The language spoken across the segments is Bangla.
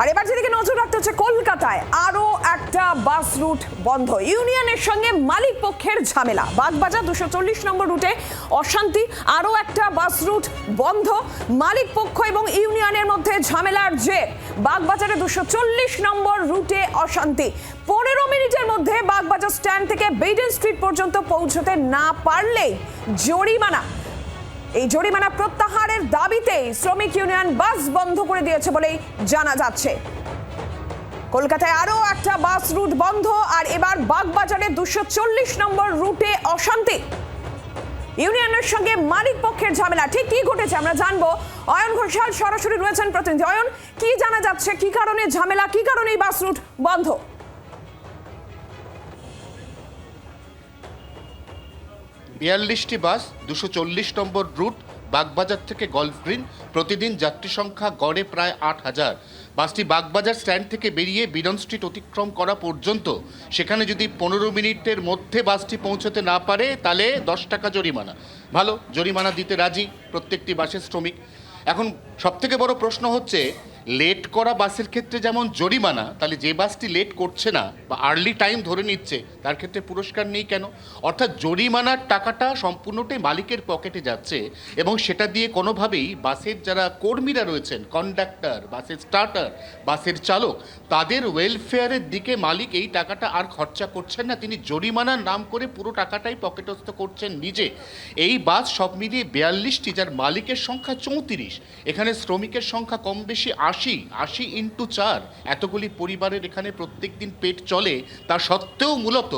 আর এবার যেদিকে নজর রাখতে হচ্ছে কলকাতায় আরও একটা বাস রুট বন্ধ। ইউনিয়নের সঙ্গে মালিক পক্ষের ঝামেলা। বাগবাজার দুশো চল্লিশ নম্বর রুটে অশান্তি আরও একটা বাস রুট বন্ধ। মালিক পক্ষ এবং ইউনিয়নের মধ্যে ঝামেলার জের। বাগবাজারে দুশো চল্লিশ নম্বর রুটে অশান্তি। পনেরো মিনিটের মধ্যে বাগবাজার স্ট্যান্ড থেকে বেডেন স্ট্রিট পর্যন্ত পৌঁছতে না পারলেই জরিমানা। এই জরিমানা প্রত্যাহারের দাবিতেই শ্রমিক ইউনিয়ন বাস বন্ধ করে দিয়েছে বলেই জানা যাচ্ছে। কলকাতায় আরও একটা বাস রুট বন্ধ, আর এবার বাগবাজারে দুশো চল্লিশ নম্বর রুটে অশান্তি। ইউনিয়নের সঙ্গে মালিক পক্ষের ঝামেলা, ঠিক কি ঘটেছে আমরা জানব। অয়ন ঘোষাল সরাসরি রয়েছেন প্রতিনিধি। অয়ন, কি জানা যাচ্ছে? কি কারণে ঝামেলা? কি কারণে এই বাস রুট বন্ধ? বিয়াল্লিশটি বাস, দুশো চল্লিশ নম্বর রুট, বাগবাজার থেকে গল্ফ গ্রিন, প্রতিদিন যাত্রী সংখ্যা গড়ে প্রায় আট হাজার। বাসটি বাগবাজার স্ট্যান্ড থেকে বেরিয়ে বিরন স্ট্রিট অতিক্রম করা পর্যন্ত। সেখানে যদি পনেরো মিনিটের মধ্যে বাসটি পৌঁছতে না পারে, তাহলে দশ টাকা জরিমানা। ভালো, জরিমানা দিতে রাজি প্রত্যেকটি বাসের শ্রমিক। এখন সবথেকে বড় প্রশ্ন হচ্ছে লেট করা বাসের ক্ষেত্রে যেমন জরিমানা, তাহলে যে বাসটি লেট করছে না বা আর্লি টাইম ধরে নিচ্ছে, তার ক্ষেত্রে পুরস্কার নেই কেন? অর্থাৎ জরিমানার টাকাটা সম্পূর্ণটাই মালিকের পকেটে যাচ্ছে এবং সেটা দিয়ে কোনোভাবেই বাসের যারা কর্মীরা রয়েছেন কন্ডাক্টর বাসের স্টার্টার বাসের চালক, তাদের ওয়েলফেয়ারের দিকে মালিক এই টাকাটা আর খরচা করছেন না। তিনি জরিমানার নাম করে পুরো টাকাটাই পকেটস্থ করছেন নিজে। এই বাস সব মিলিয়ে বিয়াল্লিশটি, যার মালিকের সংখ্যা চৌত্রিশ, এখানে শ্রমিকের সংখ্যা কম বেশি আশি আশি ইন্টু চার এতগুলি পরিবারের এখানে প্রত্যেক দিন পেট চলে, তা সত্ত্বেও মূলত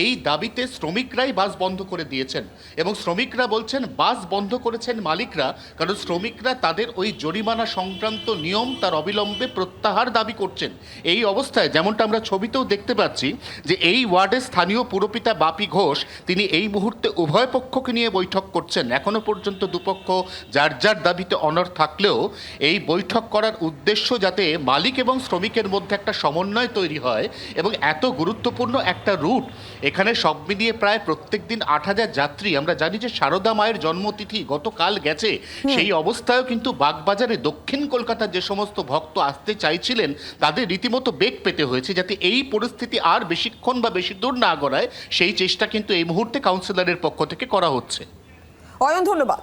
এই দাবিতে শ্রমিকরাই বাস বন্ধ করে দিয়েছেন। এবং শ্রমিকরা বলছেন, বাস বন্ধ করেছেন মালিকরা, কারণ শ্রমিকরা তাদের ওই জরিমানা সংক্রান্ত নিয়ম তার অবিলম্বে প্রত্যাহার দাবি করছেন। এই অবস্থায় যেমনটা আমরা ছবিতেও দেখতে পাচ্ছি, যে এই ওয়ার্ডের স্থানীয় পুরপিতা বাপি ঘোষ, তিনি এই মুহূর্তে উভয় পক্ষকে নিয়ে বৈঠক করছেন। এখনও পর্যন্ত দুপক্ষ যার যার দাবিতে অনর থাকলেও এই বৈঠক করার উদ্দেশ্য যাতে মালিক এবং শ্রমিকের মধ্যে একটা সমন্বয় তৈরি হয় এবং এত গুরুত্বপূর্ণ একটা রুট এখানে সব মিলিয়ে প্রায় প্রত্যেক দিন আট হাজার যাত্রী। আমরা জানি যে সারদা মায়ের জন্মতিথি গতকাল গেছে। সেই অবস্থায়ও কিন্তু বাগবাজারে দক্ষিণ কলকাতার যে সমস্ত ভক্ত আসতে চাইছিলেন তাদের রীতিমতো বেগ পেতে হয়েছে যাতে এই পরিস্থিতি আর বেশিক্ষণ বা বেশি দূর না গড়ায় সেই চেষ্টা কিন্তু এই মুহূর্তে কাউন্সিলরের পক্ষ থেকে করা হচ্ছে। অয়ন ধন্যবাদ।